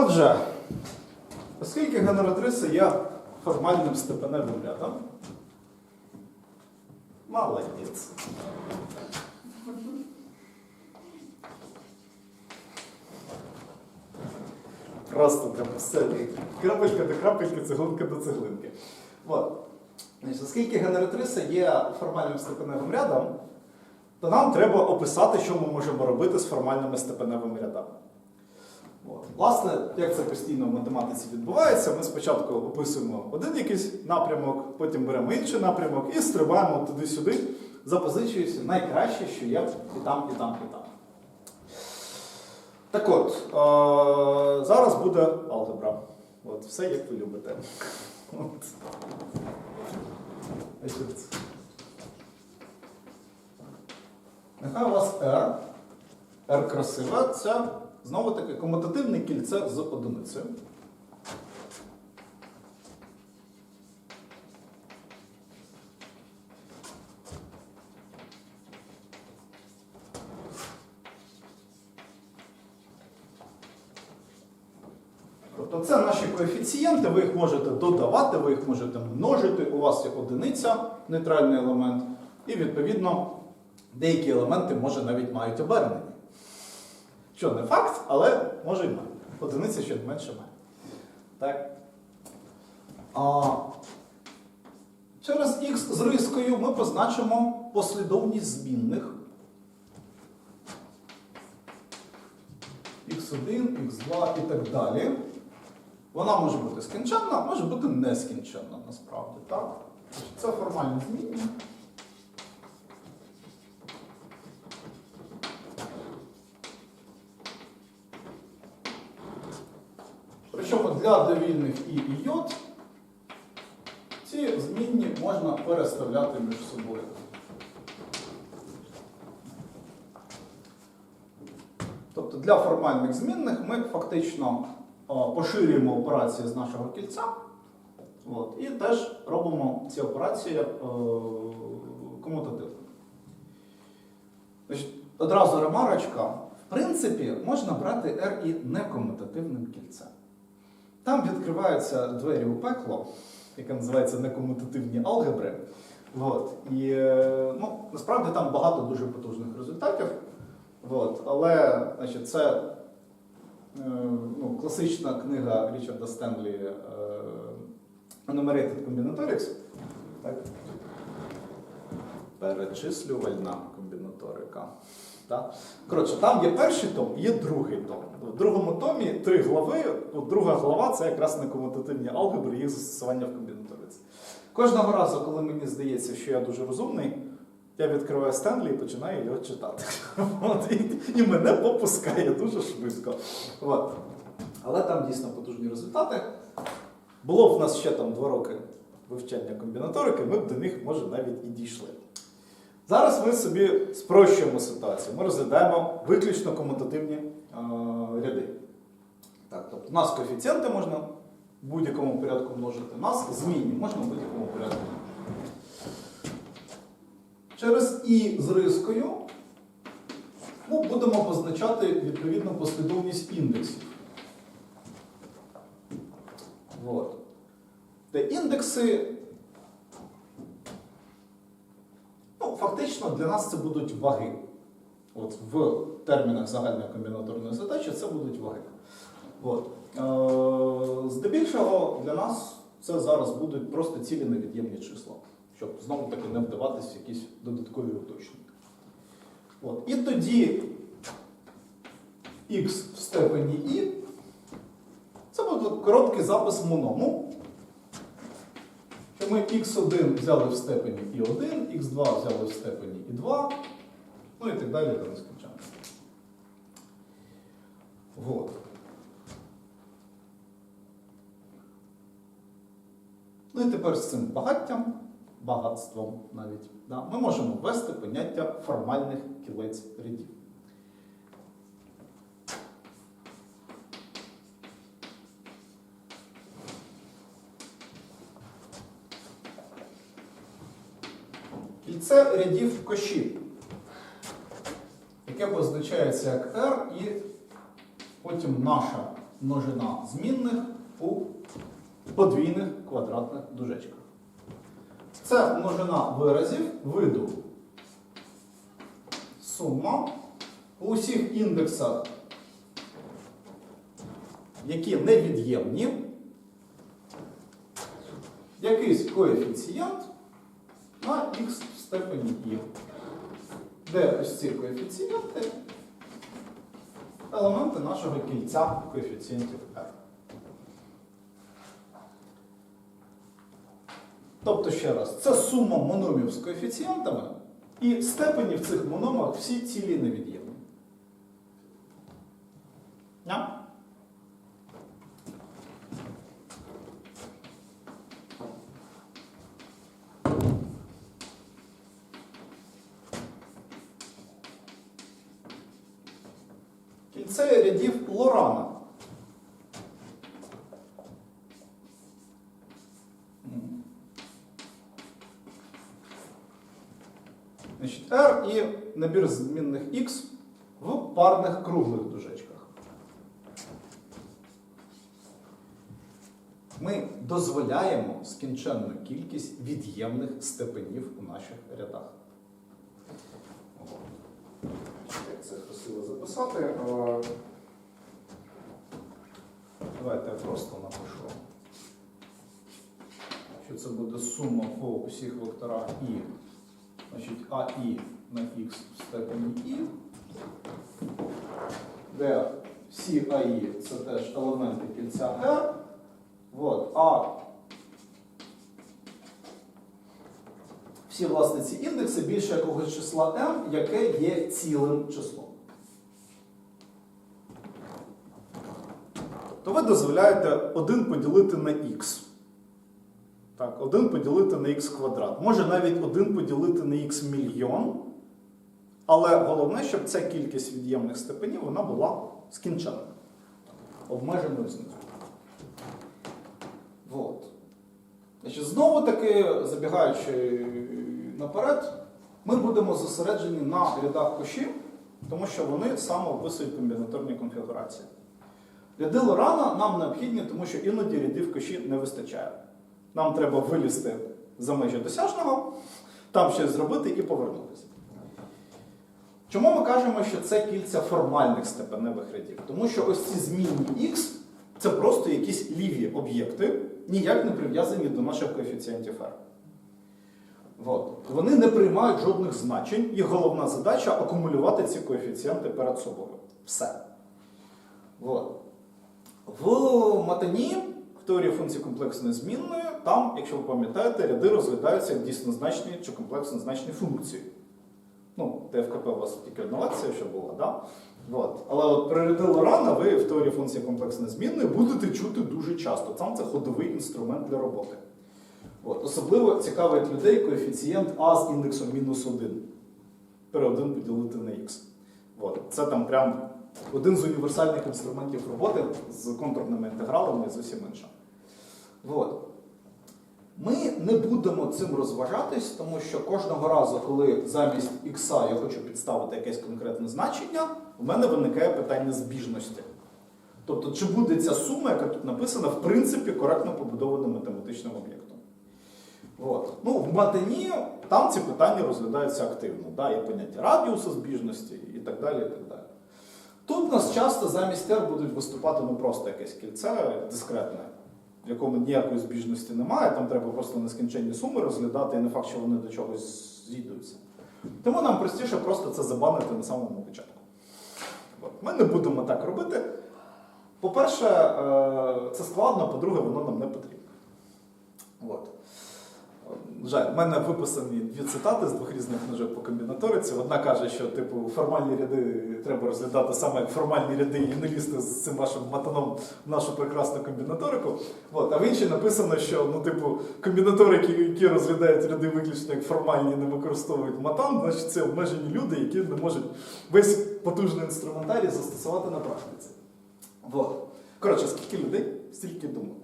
Отже, оскільки генератриса є формальним степеневим рядом, молодець. Просто прям все. Крапелька до крапельки, цеглинка до цеглинки. От. Значить, оскільки генератриса є формальним степеневим рядом, то нам треба описати, що ми можемо робити з формальними степеневими рядами. От. Власне, як це постійно в математиці відбувається, ми спочатку описуємо один якийсь напрямок, потім беремо інший напрямок і стрибаємо туди-сюди, запозичуючи найкраще, що є і там, і там, і там. Так от, е- зараз буде алгебра. От, все як ви любите. От. Нехай у вас R, R красиве, це знову таки комутативне кільце з одиницею. Тобто це наші коефіцієнти, ви їх можете додавати, ви їх можете множити, у вас є одиниця, нейтральний елемент, і відповідно деякі елементи може навіть мають обернення. Що не факт, але може і має. Одиниця ще менше має. Так? А, через х з рискою ми позначимо послідовність змінних. x1, x2 і так далі. Вона може бути скінченна, може бути нескінченна насправді. Так? Це формальні змінні. Причому для і і йод ці змінні можна переставляти між собою. Тобто для формальних змінних ми фактично поширюємо операції з нашого кільця от, і теж робимо ці операції о, комутативними. Одразу ремарочка. В принципі, можна брати R і некомутативним кільцем. Там відкриваються двері у пекло, яке називається некомутативні алгебри. От. І е, ну, насправді там багато дуже потужних результатів. От. Але значить, це е, ну, класична книга Річарда Стенлі е, Enumerated Combinatorics. Так? Перечислювальна комбінаторика. Так? Коротше, там є перший том, є другий том. В другому томі три глави. От друга глава це якраз некомутативні алгебри, їх застосування в комбінаториці. Кожного разу, коли мені здається, що я дуже розумний, я відкриваю Стенлі і починаю його читати. От, і, і мене попускає дуже швидко. От. Але там дійсно потужні результати. Було б в нас ще там два роки вивчання комбінаторики, ми б до них, може, навіть і дійшли. Зараз ми собі спрощуємо ситуацію. Ми розглядаємо виключно комутативні е, ряди. Так, тобто, нас коефіцієнти можна в будь-якому порядку множити, нас змінні можна в будь-якому порядку. множити. Через і з рискою ну, будемо позначати відповідну послідовність індексів. От. Де індекси Ну, фактично для нас це будуть ваги. От в термінах загальної комбінаторної задачі це будуть ваги. От. Е, здебільшого для нас це зараз будуть просто цілі невід'ємні числа, щоб знову таки не вдаватись в якісь додаткові уточнення. От. І тоді х в степені і це буде короткий запис моному. Що ми x1 взяли в степені і1, x2 взяли в степені і2, ну і так далі до нескінченності. Вот. Ну і тепер з цим багаттям, багатством навіть, да, ми можемо ввести поняття формальних кілець рядів. Кільце рядів кошів, яке позначається як R, і потім наша множина змінних у подвійних квадратних дужечках. Це множина виразів виду сума у усіх індексах, які невід'ємні, якийсь коефіцієнт на х степені і, де ось ці коефіцієнти елементи нашого кільця коефіцієнтів r. Тобто, ще раз, це сума мономів з коефіцієнтами, і степені в цих мономах всі цілі невід'ємні. Ня? Кільце рядів Лорана. М. Значить, R і набір змінних X в парних круглих дужечках. Ми дозволяємо скінченну кількість від'ємних степенів у наших рядах. Як це красиво записати? Давайте я просто напишу. Що це буде сума по усіх векторах І. Значить, АІ на х в степені І, де всі АІ це теж елементи кільця R. От, а всі власне ці індекси більше якогось числа m, яке є цілим числом. То ви дозволяєте 1 поділити на х. Так, 1 поділити на х квадрат. Може навіть 1 поділити на х мільйон. Але головне, щоб ця кількість від'ємних степенів вона була скінченою. Обмеженою знизу. Вот. Значить, знову таки, забігаючи наперед, ми будемо зосереджені на рядах коші, тому що вони саме описують комбінаторні конфігурації. Ряди Лорана нам необхідні, тому що іноді рядів коші не вистачає. Нам треба вилізти за межі досяжного, там щось зробити і повернутися. Чому ми кажемо, що це кільця формальних степеневих рядів? Тому що ось ці змінні х це просто якісь ліві об'єкти, ніяк не прив'язані до наших коефіцієнтів r. От. Вони не приймають жодних значень, їх головна задача акумулювати ці коефіцієнти перед собою. Все. От. В матані, в теорії функції комплексної змінної, там, якщо ви пам'ятаєте, ряди розглядаються як дійснозначні чи комплекснозначні функції. Ну, ТФКП у вас тільки одна лекція, що була, да? От. Але от при ряди Лорана ви в теорії функції комплексної змінної будете чути дуже часто. Там це ходовий інструмент для роботи. От. Особливо цікавить людей коефіцієнт А з індексом мінус 1. При 1 поділити на х. От. Це там прям один з універсальних інструментів роботи з контурними інтегралами і з усім іншим. От. Ми не будемо цим розважатись, тому що кожного разу, коли замість х я хочу підставити якесь конкретне значення, в мене виникає питання збіжності. Тобто, чи буде ця сума, яка тут написана, в принципі, коректно побудованим математичним об'єктом. От. Ну, в матині там ці питання розглядаються активно. Да? Є поняття радіусу збіжності і так далі. І так далі. Тут у нас часто замість R будуть виступати ну, просто якесь кільце дискретне, в якому ніякої збіжності немає, там треба просто нескінченні суми розглядати, і не факт, що вони до чогось зійдуться. Тому нам простіше просто це забанити на самому початку. Ми не будемо так робити. По-перше, е, це складно, по-друге, воно нам не потрібно. От. Жаль, в мене виписані дві цитати з двох різних книжок по комбінаториці. Одна каже, що типу формальні ряди треба розглядати саме як формальні ряди і не лізти з цим вашим матаном в нашу прекрасну комбінаторику. От. А в іншій написано, що ну, типу, комбінаторики, які розглядають ряди виключно як формальні не використовують матан, значить це обмежені люди, які не можуть весь потужний інструментарій застосувати на практиці. От. Коротше, скільки людей, стільки думок.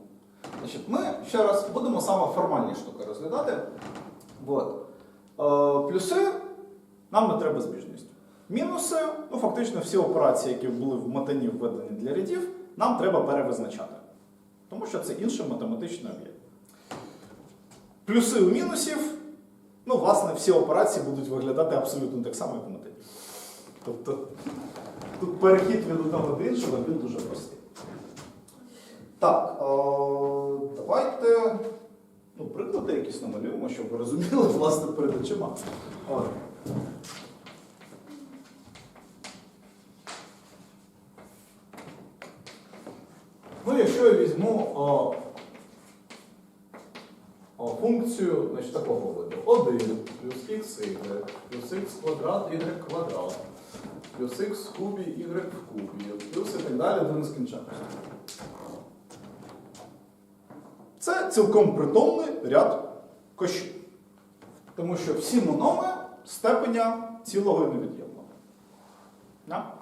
Значить, Ми ще раз будемо саме формальні штуки розглядати. От. Е, плюси нам не треба збіжність. Мінуси, ну фактично всі операції, які були в матані введені для рядів, нам треба перевизначати. Тому що це інший математичний об'єкт. Плюси у мінусів, ну, власне, всі операції будуть виглядати абсолютно так само, як у методі. Тобто тут перехід від одного до іншого він дуже простий. Так, давайте ну, приклади якісь намалюємо, щоб ви розуміли, власне, перед очима. Ну, якщо я візьму о, о, функцію значить, такого виду. 1 плюс xy плюс x квадрат y квадрат плюс x в кубі y в кубі, плюс і так далі до нескінченності. Це цілком притомний ряд кощів. Тому що всі мономи степеня цілого і невід'ємного. Да?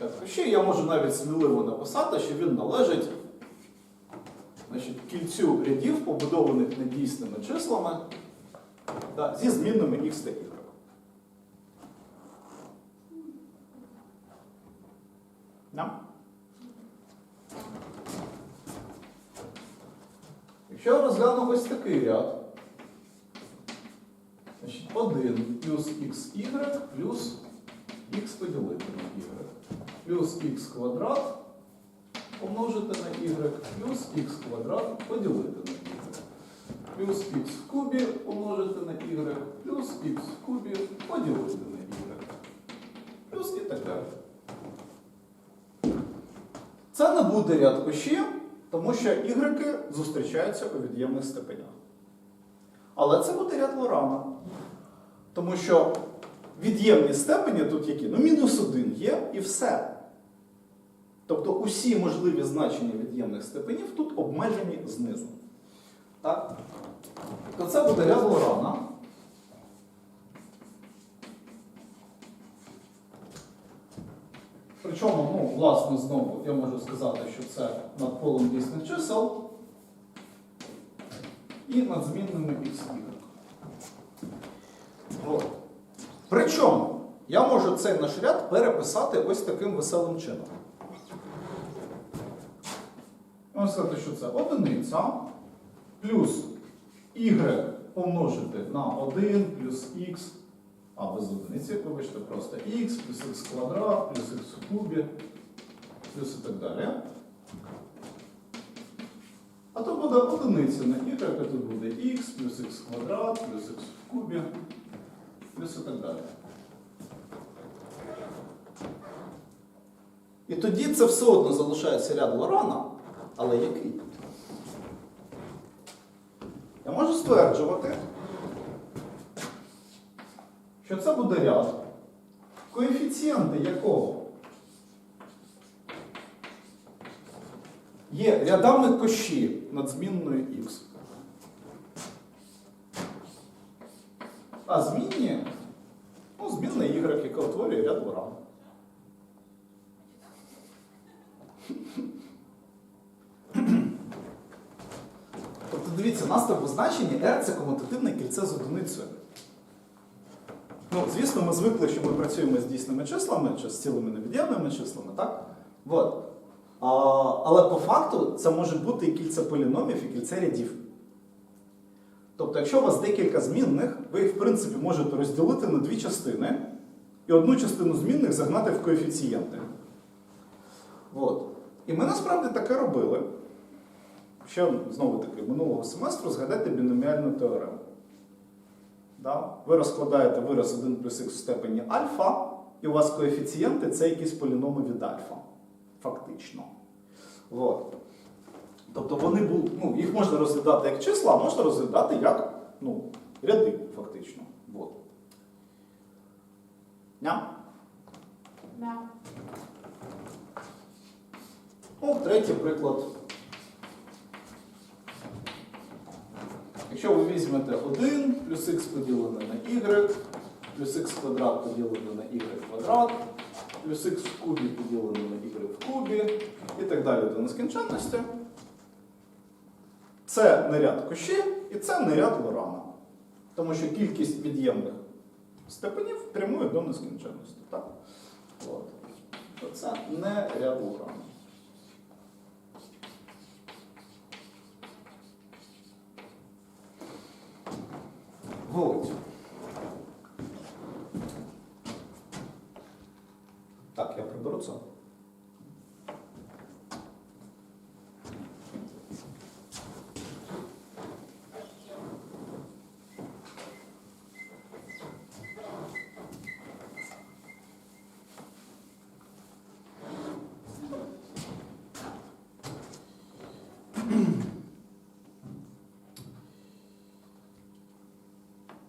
Ряд кощів я можу навіть сміливо написати, що він належить значить, кільцю рядів, побудованих недійсними числами да, зі змінними x та Да? Якщо я розгляну ось такий ряд, значить 1 плюс xy плюс x поділити на y, плюс x квадрат помножити на y, плюс x квадрат поділити на y, плюс x в кубі помножити на y, плюс x в кубі поділити на y, плюс і так далі. Це не буде ряд кощів, тому що ігреки зустрічаються у від'ємних степенях. Але це буде ряд Лорана. Тому що від'ємні степені тут які? Ну, мінус один є і все. Тобто усі можливі значення від'ємних степенів тут обмежені знизу. Так? То це буде ряд Лорана. Причому, ну, власне, знову я можу сказати, що це над полем дійсних чисел і над змінними. От. Причому я можу цей наш ряд переписати ось таким веселим чином. Можна сказати, що це одиниця плюс y помножити на 1 плюс x а без одиниці, вибачте, просто x плюс x квадрат, плюс x в кубі, плюс і так далі. А то буде одиниця на y, а тут буде x плюс x квадрат, плюс x в кубі, плюс і так далі. І тоді це все одно залишається ряд Лорана, але який? Я можу стверджувати, що це буде ряд, коефіцієнти якого є рядами кощі над змінною х. А змінні, ну, змінна y, яка утворює ряд Лорана. Тобто дивіться, у нас там позначення R це комутативне кільце з одиницею. Ну, звісно, ми звикли, що ми працюємо з дійсними числами чи з цілими невід'ємними числами, так? От. А, але по факту це може бути і кільце поліномів, і кільце рядів. Тобто, якщо у вас декілька змінних, ви їх, в принципі, можете розділити на дві частини і одну частину змінних загнати в коефіцієнти. От. І ми насправді таке робили. Ще знову таки минулого семестру згадайте біноміальну теорему. Да? Ви розкладаєте вираз 1 плюс х в степені альфа, і у вас коефіцієнти це якісь поліноми від альфа. Фактично. От. Тобто вони були, ну, їх можна розглядати як числа, а можна розглядати як ну, ряди, фактично. От. Ня? Да. Ну, третій приклад. Якщо ви візьмете 1 плюс х поділене на y, плюс х квадрат поділене на y квадрат, плюс х в кубі поділене на y в кубі і так далі до нескінченності. Це не ряд кощі і це не ряд Лорана. Тому що кількість від'ємних степенів прямує до нескінченності. Так? От. Це не ряд Лорана. Вот. Так, я приберу це.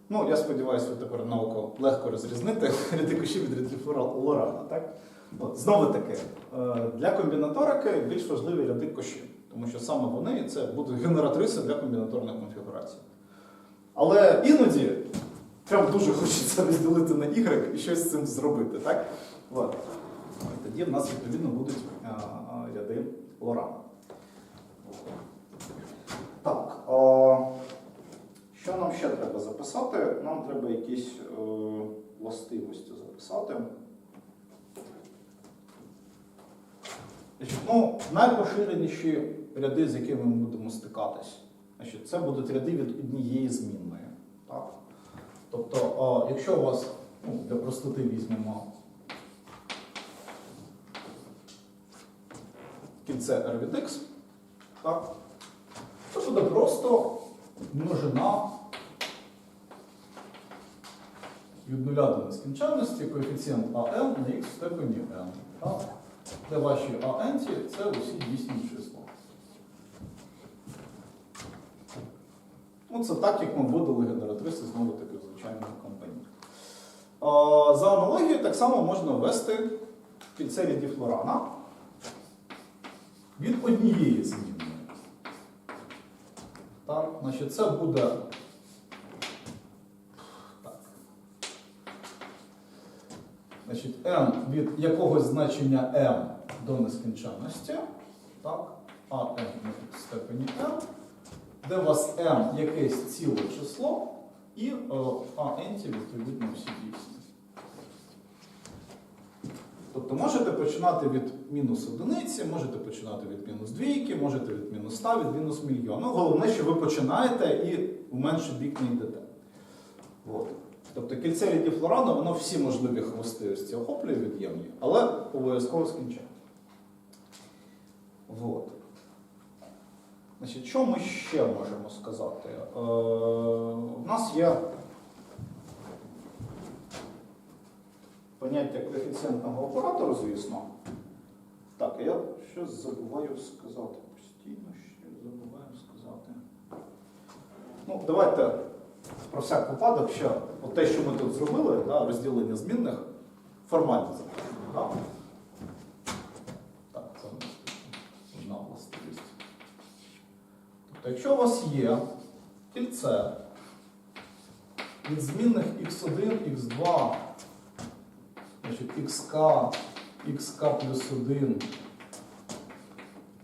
Ну, я сподіваюся, ви тепер науку легко розрізнити ряди кущів від рядів Лорана. Так? От, знову таки, е, для комбінаторики більш важливі ряди кущів, тому що саме вони це будуть генератриси для комбінаторних конфігурацій. Але іноді прям дуже хочеться розділити на Y і щось з цим зробити. Так? От. Тоді в нас відповідно будуть е, е, ряди Лорана. Так. е, що нам ще треба записати? Нам треба якісь е, властивості записати. Ну, найпоширеніші ряди, з якими ми будемо стикатись, значить, це будуть ряди від однієї змінної. Так? Тобто, е, якщо у вас ну, для простоти візьмемо кільце r від x, так? це буде просто множина від нуля до нескінченності коефіцієнт АН на х в степені n. Так? Де ваші АН це усі дійсні числа. Ну, це так, як ми вводили генератриси знову таки в звичайному компанії. За аналогією, так само можна ввести кільце рядів Лорана від однієї змінної. Так, значить, це буде. Так. Значить, m від якогось значення m до нескінченності. Так, а m на степені m, де у вас m якесь ціле число, і е, а n відповідно всі дійсні. Тобто можете починати від мінус одиниці, можете починати від мінус двійки, можете від мінус 100, від мінус мільйона. Головне, що ви починаєте і в менший бік не йдете. От. Тобто кільце рядів воно всі можливі властивості охоплює від'ємні, але обов'язково скінчає. От. Значить, що ми ще можемо сказати? Е, у нас є поняття коефіцієнтного оператору, звісно. Так, я щось забуваю сказати. Постійно щось забуваю сказати. Ну, давайте про всяк випадок, що от те, що ми тут зробили, да, розділення змінних, формально. Да? Так, це одна властивість. Тобто, якщо у вас є кільце від змінних x1, x2, значить xk, xk плюс 1,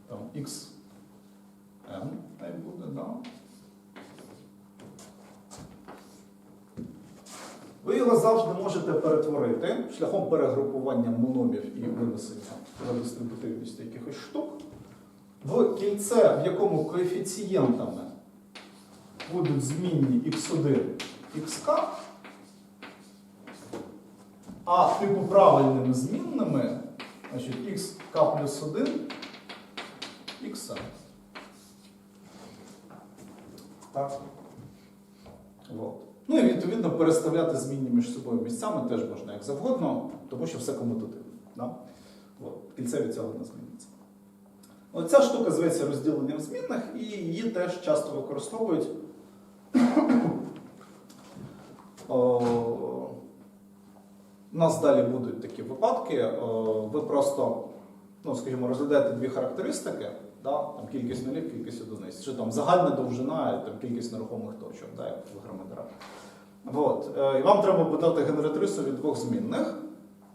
там xn, хай буде, да? Ви його завжди можете перетворити шляхом перегрупування мономів і винесення за дистрибутивністю якихось штук в кільце, в якому коефіцієнтами будуть змінні x1, xk, а типу правильними змінними, значить xk плюс 1, xn. Так. Вот. Ну і відповідно переставляти змінні між собою місцями теж можна як завгодно, тому що все комутативно. Да? Кільце від цього не зміниться. Оця штука зветься розділенням змінних, і її теж часто використовують. У нас далі будуть такі випадки. Ви просто, ну, скажімо, розглядаєте дві характеристики, да? там кількість нулів, кількість одиниць, чи там загальна довжина, там кількість нерухомих точок, да, як в геометрах. От. Е, І вам треба подати генератрису від двох змінних.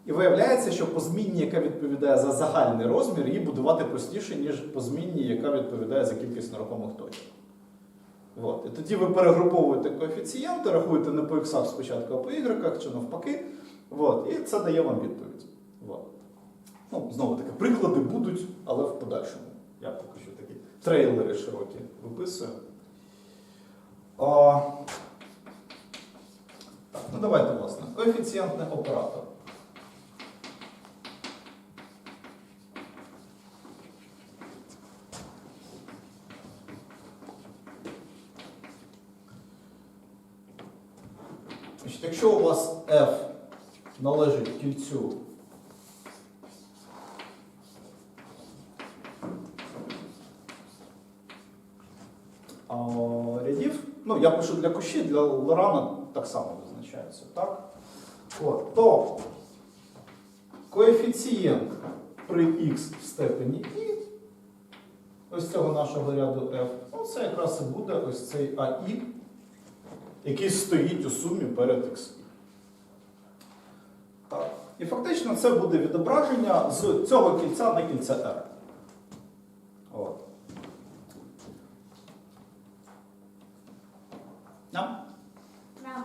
І виявляється, що по змінні, яка відповідає за загальний розмір, її будувати простіше, ніж по змінні, яка відповідає за кількість нерухомих точок. От. І тоді ви перегруповуєте коефіцієнти, рахуєте не по іксах спочатку, а по ігреках чи навпаки. От. І це дає вам відповідь. От. Ну, знову таки, приклади будуть, але в подальшому. Я поки що такі трейлери широкі виписую. А, так, ну давайте, власне, коефіцієнтний оператор. Якщо у вас f належить кільцю а, рядів, я пишу для кущі, для Лорана так само визначається, так? От, то коефіцієнт при x в степені i, ось цього нашого ряду f, ну це якраз і буде ось цей AI, який стоїть у сумі перед x. Так. І фактично це буде відображення з цього кільця на кільце R. От. Да? Да.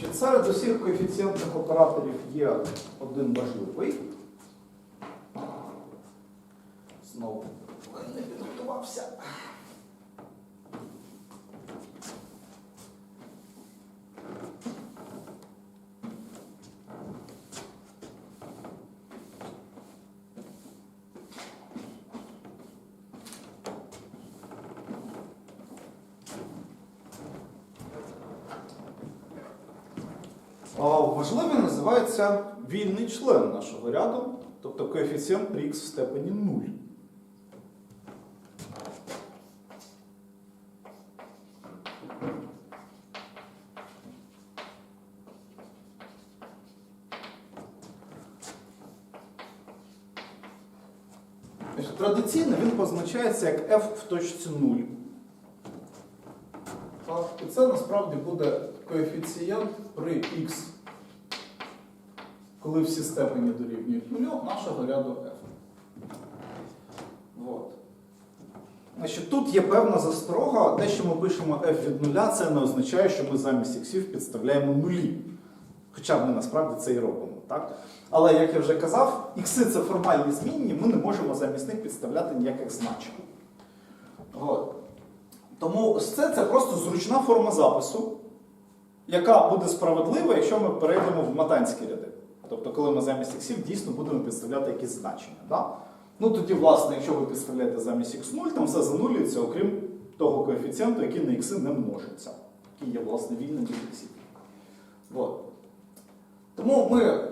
Чи серед усіх коефіцієнтних операторів є один важливий? Знову не підготувався. Важливий називається вільний член нашого ряду, тобто коефіцієнт при х в степені 0. Традиційно він позначається як f в точці 0. І це насправді буде коефіцієнт при х, коли всі степені дорівнюють нулю нашого ряду f. От. Значить, тут є певна засторога, те, що ми пишемо f від нуля, це не означає, що ми замість іксів підставляємо нулі. Хоча ми насправді це і робимо. Так? Але, як я вже казав, ікси це формальні змінні, ми не можемо замість них підставляти ніяких значень. От. Тому ось це, це просто зручна форма запису, яка буде справедлива, якщо ми перейдемо в матанські ряди. Тобто, коли ми замість іксів дійсно будемо підставляти якісь значення. Да? Ну тоді, власне, якщо ви підставляєте замість х0, там все занулюється, окрім того коефіцієнту, який на ікси не множиться, який є, власне, вільним від іксів. От. Тому ми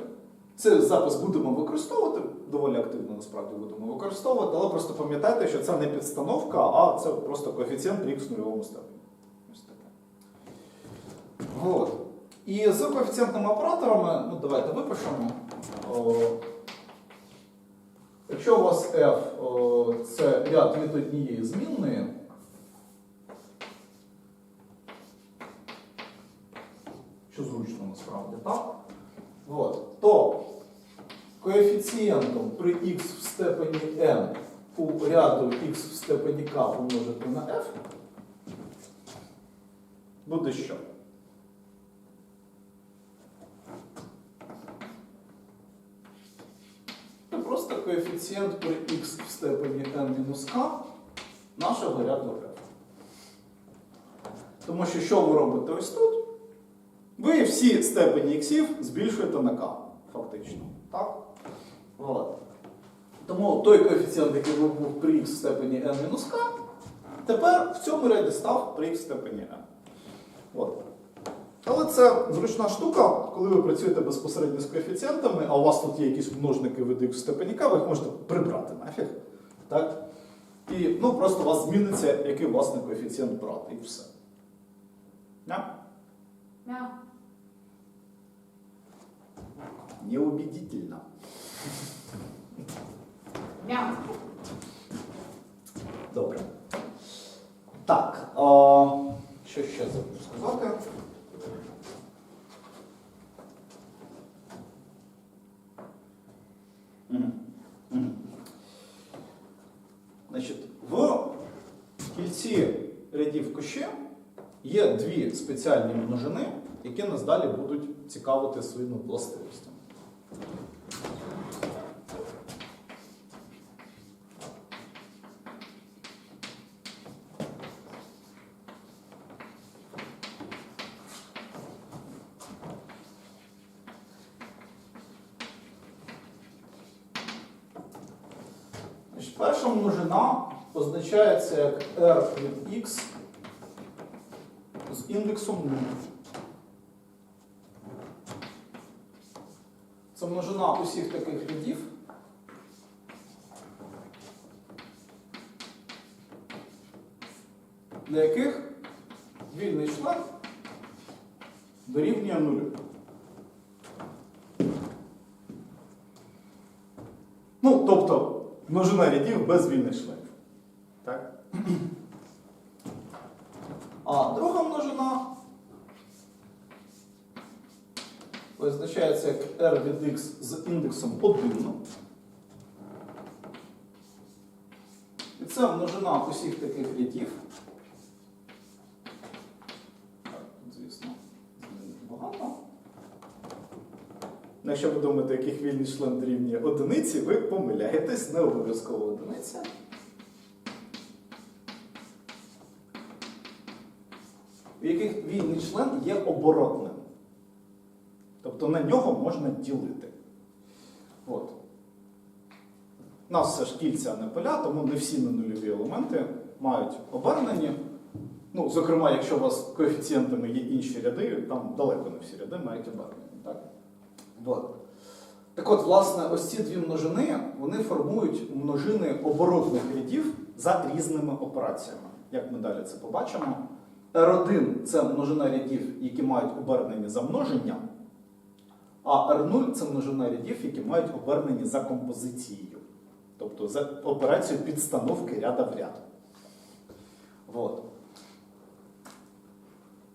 цей запис будемо використовувати, доволі активно насправді будемо використовувати, але просто пам'ятайте, що це не підстановка, а це просто коефіцієнт при х нульовому степені. Ось таке. От. І з коефіцієнтними операторами, ну давайте випишемо. Якщо у вас f це ряд від однієї змінної, що зручно насправді, так? От, то коефіцієнтом при х в степені n у ряду х в степені k помножити на f буде що? Це просто коефіцієнт при х в степені n-k нашого ряду f. Тому що що ви робите ось тут? Ви всі степені іксів збільшуєте на k, фактично. Так? От. Тому той коефіцієнт, який був при х в степені n-k, тепер в цьому ряді став при х в степені n. От. Але це зручна штука, коли ви працюєте безпосередньо з коефіцієнтами, а у вас тут є якісь множники від в степені k, ви їх можете прибрати нафіг. Так? І ну, просто у вас зміниться, який власне коефіцієнт брати, і все. Да? Да. Неубедительно. Да. Добре. Так. А, що ще забув сказати? Значить, В кільці рядів кущі є дві спеціальні множини, які нас далі будуть цікавити своїми властивостями. Перша множина позначається як r від x з індексом 0. Це множина усіх таких рядів. Для яких вільний член дорівнює нулю. Ну, тобто множина рядів без. Так? А друга множина визначається як r від x з індексом 1. І це множина усіх таких рядів. Так, тут, звісно, змін багато. Ну, Якщо ви думаєте, яких вільний член дорівнює одиниці, ви помиляєтесь, не обов'язково одиниця. в яких вільний член є оборотним. Тобто на нього можна ділити. От. У нас все ж кільця, не поля, тому не всі ненульові елементи мають обернені. Ну, зокрема, якщо у вас коефіцієнтами є інші ряди, там далеко не всі ряди мають обернені. Так? От. Так от, власне, ось ці дві множини вони формують множини оборотних рядів за різними операціями. Як ми далі це побачимо. R1 це множина рядів, які мають обернені за множенням, а R0 це множина рядів, які мають обернені за композицією. Тобто за операцією підстановки ряда в ряд. От.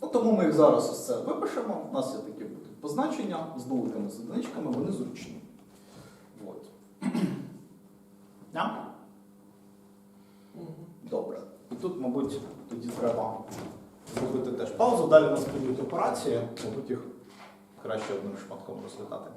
Ну, тому ми їх зараз ось це випишемо. У нас є такі позначення з нуликами, з одиничками, вони зручні. От. Добре. І тут, мабуть, тоді треба зробити теж паузу. Далі у нас будуть операції, мабуть, їх краще одним шматком розглядати.